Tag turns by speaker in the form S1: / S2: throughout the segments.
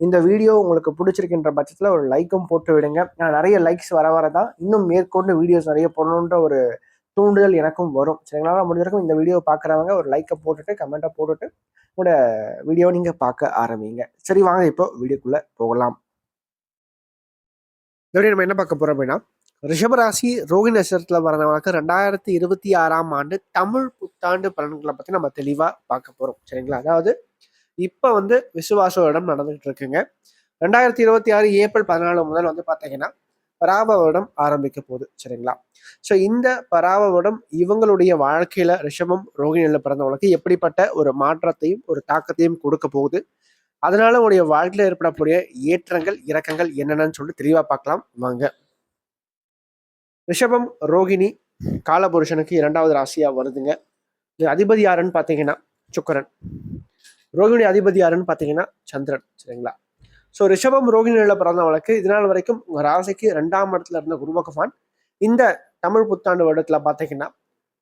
S1: இந்த வீடியோ உங்களுக்கு பிடிச்சிருக்கின்ற பட்சத்தில் ஒரு லைக்கும் போட்டு விடுங்க. நான் நிறைய லைக்ஸ் வர வர தான் இன்னும் மேற்கொண்டு வீடியோஸ் நிறைய போடணுன்ற ஒரு தூண்டுதல் எனக்கும் வரும். சரிங்களா? முடிஞ்ச வரைக்கும் இந்த வீடியோ பார்க்குறவங்க ஒரு லைக்கை போட்டுட்டு கமெண்ட்டை போட்டுட்டு உங்களோட வீடியோ நீங்கள் பார்க்க ஆரம்பிங்க. சரி வாங்க இப்போ வீடியோக்குள்ளே போகலாம். இந்த நம்ம என்ன பார்க்க போகிறோம் அப்படின்னா ரிஷபராசி ரோஹி நட்சத்திரத்தில் வரவங்களுக்கு ரெண்டாயிரத்தி இருபத்தி ஆறாம் ஆண்டு தமிழ் புத்தாண்டு பலன்களை பற்றி நம்ம தெளிவாக பார்க்க போகிறோம் சரிங்களா? அதாவது இப்போ வந்து விசுவாச நடந்துகிட்டு இருக்குங்க ரெண்டாயிரத்தி இருபத்தி ஆறு ஏப்ரல் பதினாலு முதல் வந்து பார்த்தீங்கன்னா பராப வருடம் ஆரம்பிக்க போகுது. சரிங்களா? ஸோ இந்த பராப வருடம் இவங்களுடைய வாழ்க்கையில ரிஷபம் ரோகிணியில் பிறந்தவங்களுக்கு எப்படிப்பட்ட ஒரு மாற்றத்தையும் ஒரு தாக்கத்தையும் கொடுக்க போகுது. அதனால உங்களுடைய வாழ்க்கையில் ஏற்படக்கூடிய ஏற்றங்கள் இறக்கங்கள் என்னென்னு சொல்லிட்டு தெளிவாக பார்க்கலாம். வாங்க. ரிஷபம் ரோகிணி காலபுருஷனுக்கு இரண்டாவது ராசியாக வருதுங்க. இது அதிபதி யாருன்னு பார்த்தீங்கன்னா சுக்கரன். ரோகிணி அதிபதி யாருன்னு பார்த்தீங்கன்னா சந்திரன் சரிங்களா? ஸோ ரிஷபம் ரோகிணியில் பிறந்தவங்களுக்கு இதனால் வரைக்கும் உங்கள் ராசிக்கு ரெண்டாம் இடத்துல இருந்த குருபகவான் இந்த தமிழ் புத்தாண்டு வருடத்தில் பார்த்தீங்கன்னா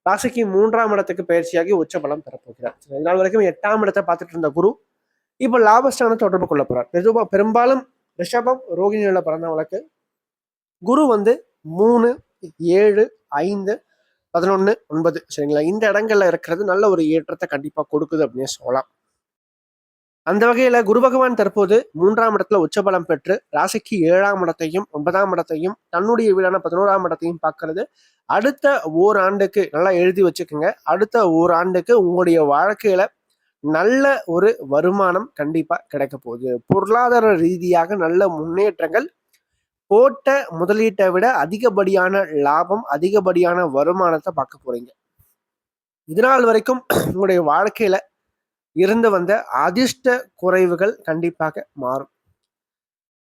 S1: ராசிக்கு மூன்றாம் இடத்துக்கு பயிற்சியாகி உச்ச பலம் பெறப்போகிறார் சரி, இதனால் வரைக்கும் எட்டாம் இடத்தை பார்த்துட்டு இருந்த குரு இப்போ லாபஸ்தான தொடர்பு கொள்ள போகிறார் பெரும்பா- பெரும்பாலும் ரிஷபம் ரோகிணியில் பிறந்தவங்களுக்கு குரு வந்து மூணு ஏழு ஐந்து பதினொன்று ஒன்பது சரிங்களா? இந்த இடங்கள்ல இருக்கிறது நல்ல ஒரு ஏற்றத்தை கண்டிப்பாக கொடுக்குது அப்படின்னு சொல்லலாம். அந்த வகையில குரு பகவான் தற்போது மூன்றாம் இடத்துல உச்சபலம் பெற்று ராசிக்கு ஏழாம் இடத்தையும் ஒன்பதாம் இடத்தையும் தன்னுடைய வீடான பதினோராம் இடத்தையும் பார்க்கறது. அடுத்த ஓராண்டுக்கு நல்லா எழுதி வச்சுக்கோங்க. அடுத்த ஓராண்டுக்கு உங்களுடைய வாழ்க்கையில நல்ல ஒரு வருமானம் கண்டிப்பா கிடைக்க போகுது. பொருளாதார ரீதியாக நல்ல முன்னேற்றங்கள் போட்ட முதலீட்டை விட அதிகப்படியான லாபம் அதிகப்படியான வருமானத்தை பார்க்க போறீங்க. இதனால் வரைக்கும் உங்களுடைய வாழ்க்கையில இருந்து வந்த அதிர்ஷ்ட குறைவுகள் கண்டிப்பாக மாறும்.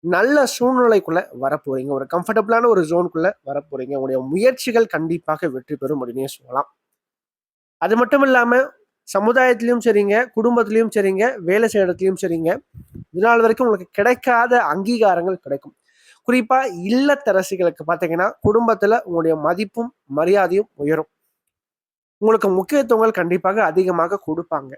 S1: நல்ல சூழ்நிலைக்குள்ள வரப்போறீங்க. ஒரு கம்ஃபர்டபுளான ஒரு ஜோனுக்குள்ள வரப்போறீங்க. உங்களுடைய முயற்சிகள் கண்டிப்பாக வெற்றி பெறும் அப்படின்னே சொல்லலாம். அது மட்டும் இல்லாம சமுதாயத்திலையும் சரிங்க குடும்பத்திலையும் சரிங்க வேலை செய்ய இடத்துலையும் சரிங்க இதனால் வரைக்கும் உங்களுக்கு கிடைக்காத அங்கீகாரங்கள் கிடைக்கும். குறிப்பா இல்லத்தரசிகளுக்கு பார்த்தீங்கன்னா குடும்பத்துல உங்களுடைய மதிப்பும் மரியாதையும் உயரும். உங்களுக்கு முக்கியத்துவங்கள் கண்டிப்பாக அதிகமாக கொடுப்பாங்க.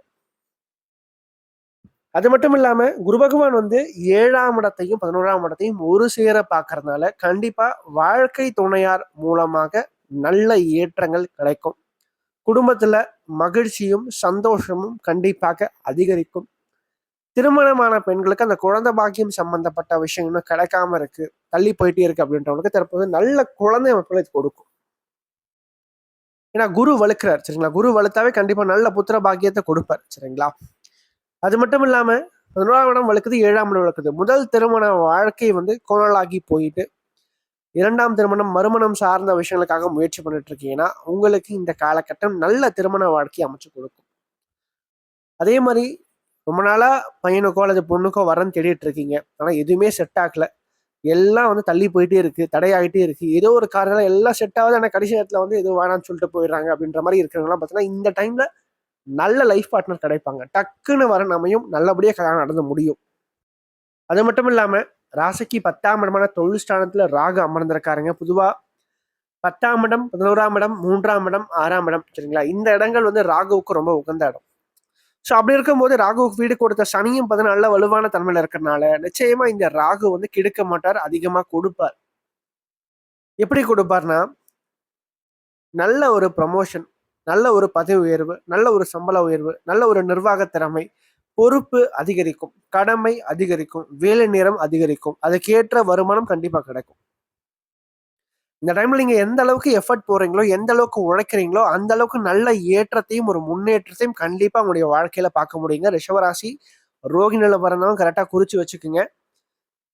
S1: அது மட்டும் இல்லாம குரு பகவான் வந்து ஏழாம் இடத்தையும் பதினோராம் இடத்தையும் ஒரு சேர பார்க்கறதுனால கண்டிப்பா வாழ்க்கை துணையார் மூலமாக நல்ல ஏற்றங்கள் கிடைக்கும். குடும்பத்துல மகிழ்ச்சியும் சந்தோஷமும் கண்டிப்பாக அதிகரிக்கும். திருமணமான பெண்களுக்கு அந்த குழந்தை பாக்கியம் சம்பந்தப்பட்ட விஷயம் இன்னும் கிடைக்காம இருக்கு. தள்ளி போயிட்டே இருக்கு அப்படின்றவங்களுக்கு தற்போது நல்ல குழந்தை அமைப்புகள் இது கொடுக்கும். ஏன்னா குரு வலுக்கிறார் சரிங்களா? குரு வலுத்தாவே கண்டிப்பா நல்ல புத்திர பாக்கியத்தை கொடுப்பார் சரிங்களா? அது மட்டும் இல்லாம பதினோராம் இடம் வளர்க்குது ஏழாம் இடம் வளர்க்குது முதல் திருமண வாழ்க்கை வந்து கோணலாகி போயிட்டு இரண்டாம் திருமணம் மறுமணம் சார்ந்த விஷயங்களுக்காக முயற்சி பண்ணிட்டு இருக்கீங்கன்னா உங்களுக்கு இந்த காலகட்டம் நல்ல திருமண வாழ்க்கையை அமைச்சு கொடுக்கும். அதே மாதிரி ரொம்ப நாளா பையனுக்கோ அல்லது பொண்ணுக்கோ வரன்னு தேடிட்டு இருக்கீங்க. ஆனா எதுவுமே செட் ஆகல. எல்லாம் வந்து தள்ளி போயிட்டே இருக்கு தடையாகிட்டே இருக்கு. ஏதோ ஒரு காரணம் எல்லாம் செட் ஆகுது. ஆனால் கடைசி நேரத்துல வந்து எதுவும் வேணாம்னு சொல்லிட்டு போயிடுறாங்க அப்படின்ற மாதிரி இருக்கிறவங்களாம் பார்த்தீங்கன்னா இந்த டைம்ல நல்ல லைஃப் பார்ட்னர் கிடைப்பாங்க. டக்குன்னு வர நம்மையும் நல்லபடியாக கல்யாணம் நடந்து முடியும். அது மட்டும் இல்லாமல் ராசிக்கு பத்தாம் இடமான தொழில் ஸ்தானத்தில் ராகு அமர்ந்திருக்காருங்க. பொதுவாக பத்தாம் இடம் பதினோராம் இடம் மூன்றாம் இடம் ஆறாம் இடம் சரிங்களா? இந்த இடங்கள் வந்து ராகுவுக்கு ரொம்ப உகந்த இடம். ஸோ அப்படி இருக்கும்போது ராகுவுக்கு வீடு கொடுத்த சனியும் பார்த்து நல்ல வலுவான தன்மையில் இருக்கிறனால நிச்சயமாக இந்த ராகு வந்து கெடுக்க மாட்டார் அதிகமாக கொடுப்பார். எப்படி கொடுப்பார்னா நல்ல ஒரு ப்ரமோஷன் நல்ல ஒரு பதவி உயர்வு நல்ல ஒரு சம்பள உயர்வு நல்ல ஒரு நிர்வாக திறமை பொறுப்பு அதிகரிக்கும் கடமை அதிகரிக்கும் வேலை நேரம் அதிகரிக்கும் அதுக்கேற்ற வருமானம் கண்டிப்பாக கிடைக்கும். இந்த டைம்ல நீங்க எந்த அளவுக்கு எஃபர்ட் போறீங்களோ எந்த அளவுக்கு உழைக்கிறீங்களோ அந்த அளவுக்கு நல்ல ஏற்றத்தையும் ஒரு முன்னேற்றத்தையும் கண்டிப்பா உங்களுடைய வாழ்க்கையில பார்க்க முடியுங்க. ரிஷவராசி ரோகிணில பிறந்தவங்க கரெக்டா குறிச்சு வச்சுக்குங்க.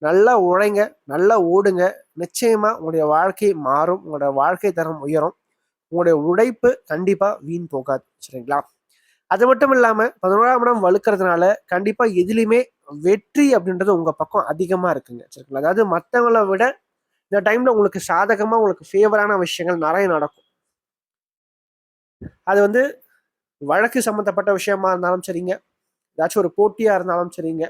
S1: நல்லா உழைங்க நல்லா ஓடுங்க. நிச்சயமா உங்களுடைய வாழ்க்கை மாறும் உங்களோட வாழ்க்கை தரம் உயரும். உங்களுடைய உழைப்பு கண்டிப்பாக வீண் போகாது சரிங்களா? அது மட்டும் இல்லாமல் பதினோராம் இடம் வலுக்கிறதுனால கண்டிப்பாக எதுலேயுமே வெற்றி அப்படின்றது உங்கள் பக்கம் அதிகமாக இருக்குங்க சரிங்களா? அதாவது மற்றவங்களை விட இந்த டைமில் உங்களுக்கு சாதகமாக உங்களுக்கு ஃபேவரான விஷயங்கள் நிறைய நடக்கும். அது வந்து வழக்கு சம்மந்தப்பட்ட விஷயமா இருந்தாலும் சரிங்க. ஏதாச்சும் ஒரு போட்டியாக இருந்தாலும் சரிங்க.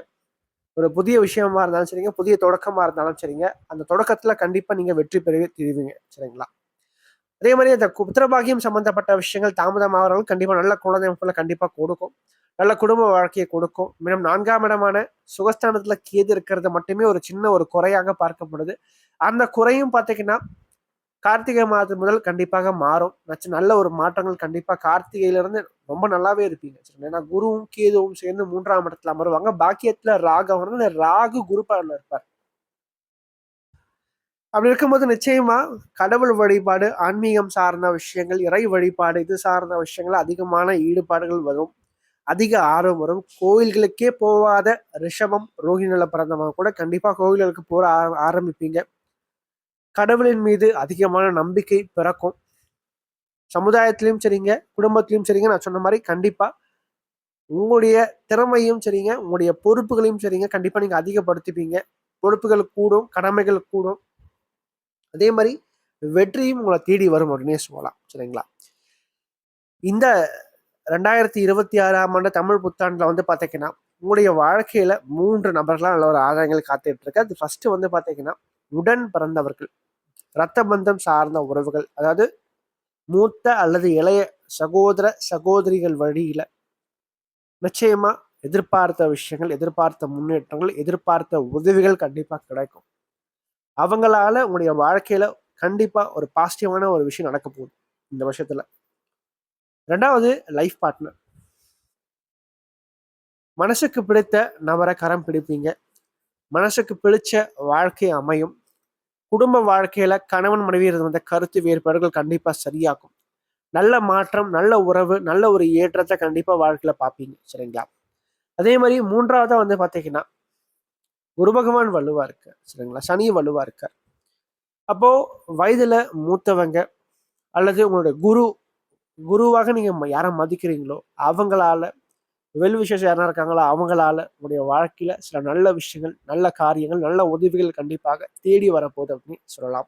S1: ஒரு புதிய விஷயமா இருந்தாலும் சரிங்க. புதிய தொடக்கமாக இருந்தாலும் சரிங்க. அந்த தொடக்கத்தில் கண்டிப்பாக நீங்கள் வெற்றி பெறவே தெரிவிங்க சரிங்களா? அதே மாதிரி அந்த புத்திரபாகியம் சம்பந்தப்பட்ட விஷயங்கள் தாமதமாகறவங்க கண்டிப்பாக நல்ல குழந்தை அமைப்புல கண்டிப்பாக கொடுக்கும். நல்ல குடும்ப வாழ்க்கையை கொடுக்கும். மேலும் நான்காம் இடமான சுகஸ்தானத்தில் கேது இருக்கிறது மட்டுமே ஒரு சின்ன ஒரு குறையாக பார்க்கப்படுது. அந்த குறையும் பார்த்தீங்கன்னா கார்த்திகை மாதம் முதல் கண்டிப்பாக மாறும். நச்சு நல்ல ஒரு மாற்றங்கள் கண்டிப்பாக கார்த்திகையிலிருந்து ரொம்ப நல்லாவே இருப்பீங்க. ஏன்னா குருவும் கேதுவும் சேர்ந்து மூன்றாம் இடத்துல அமருவாங்க. பாக்கியத்தில் ராகு வந்து ராகு குரு இருப்பார். அப்படி இருக்கும்போது நிச்சயமா கடவுள் வழிபாடு ஆன்மீகம் சார்ந்த விஷயங்கள் இறை வழிபாடு இது சார்ந்த விஷயங்கள் அதிகமான ஈடுபாடுகள் வரும். அதிக ஆர்வம் வரும். கோயில்களுக்கே போகாத ரிஷபம் ரோஹிணில பிறந்தவங்க கூட கண்டிப்பா கோயில்களுக்கு போற ஆர- ஆரம்பிப்பீங்க. கடவுளின் மீது அதிகமான நம்பிக்கை பிறக்கும். சமுதாயத்திலையும் சரிங்க குடும்பத்திலையும் சரிங்க நான் சொன்ன மாதிரி கண்டிப்பா உங்களுடைய திறமையும் சரிங்க உங்களுடைய பொறுப்புகளையும் சரிங்க கண்டிப்பா நீங்க அதிகப்படுத்திப்பீங்க. பொறுப்புகள் கூடும் கடமைகள் கூடும். அதே மாதிரி வெற்றியும் உங்களை தேடி வரும் அப்படின்னே சொல்லலாம் சரிங்களா? இந்த ரெண்டாயிரத்தி இருபத்தி ஆறாம் ஆண்டு தமிழ் புத்தாண்டுல வந்து பார்த்தீங்கன்னா உங்களுடைய வாழ்க்கையில மூன்று நபர்களாக நல்ல ஒரு ஆதாயங்கள் காத்துட்டு இருக்கு. அது ஃபர்ஸ்ட் வந்து பாத்தீங்கன்னா உடன் பிறந்தவர்கள் இரத்த பந்தம் சார்ந்த உறவுகள் அதாவது மூத்த அல்லது இளைய சகோதர சகோதரிகள் வழியில நிச்சயமா எதிர்பார்த்த விஷயங்கள் எதிர்பார்த்த முன்னேற்றங்கள் எதிர்பார்த்த உதவிகள் கண்டிப்பா கிடைக்கும். அவங்களால உங்களுடைய வாழ்க்கையில கண்டிப்பா ஒரு பாசிட்டிவான ஒரு விஷயம் நடக்க போகுது இந்த வருஷத்துல. ரெண்டாவது லைஃப் பார்ட்னர் மனசுக்கு பிடித்த நபரை கரம் பிடிப்பீங்க. மனசுக்கு பிடிச்ச வாழ்க்கை அமையும். குடும்ப வாழ்க்கையில கணவன் மனைவி இருந்த கருத்து வேறுபாடுகள் கண்டிப்பா சரியாகும். நல்ல மாற்றம் நல்ல உறவு நல்ல ஒரு ஏற்றத்தை கண்டிப்பா வாழ்க்கையில பார்ப்பீங்க சரிங்களா? அதே மாதிரி மூன்றாவதா வந்து பாத்தீங்கன்னா குரு பகவான் வலுவா இருக்கு சரிங்களா? சனி வலுவா இருக்கார். அப்போ வயதுல மூத்தவங்க அல்லது உங்களுடைய குரு குருவாக நீங்க ம- யாரை மதிக்கிறீங்களோ அவங்களால வெல் விஷஸ் யாரா இருக்காங்களோ அவங்களால உங்களுடைய வாழ்க்கையில சில நல்ல விஷயங்கள் நல்ல காரியங்கள் நல்ல உதவிகள் கண்டிப்பாக தேடி வரப்போகுது அப்படின்னு சொல்லலாம்.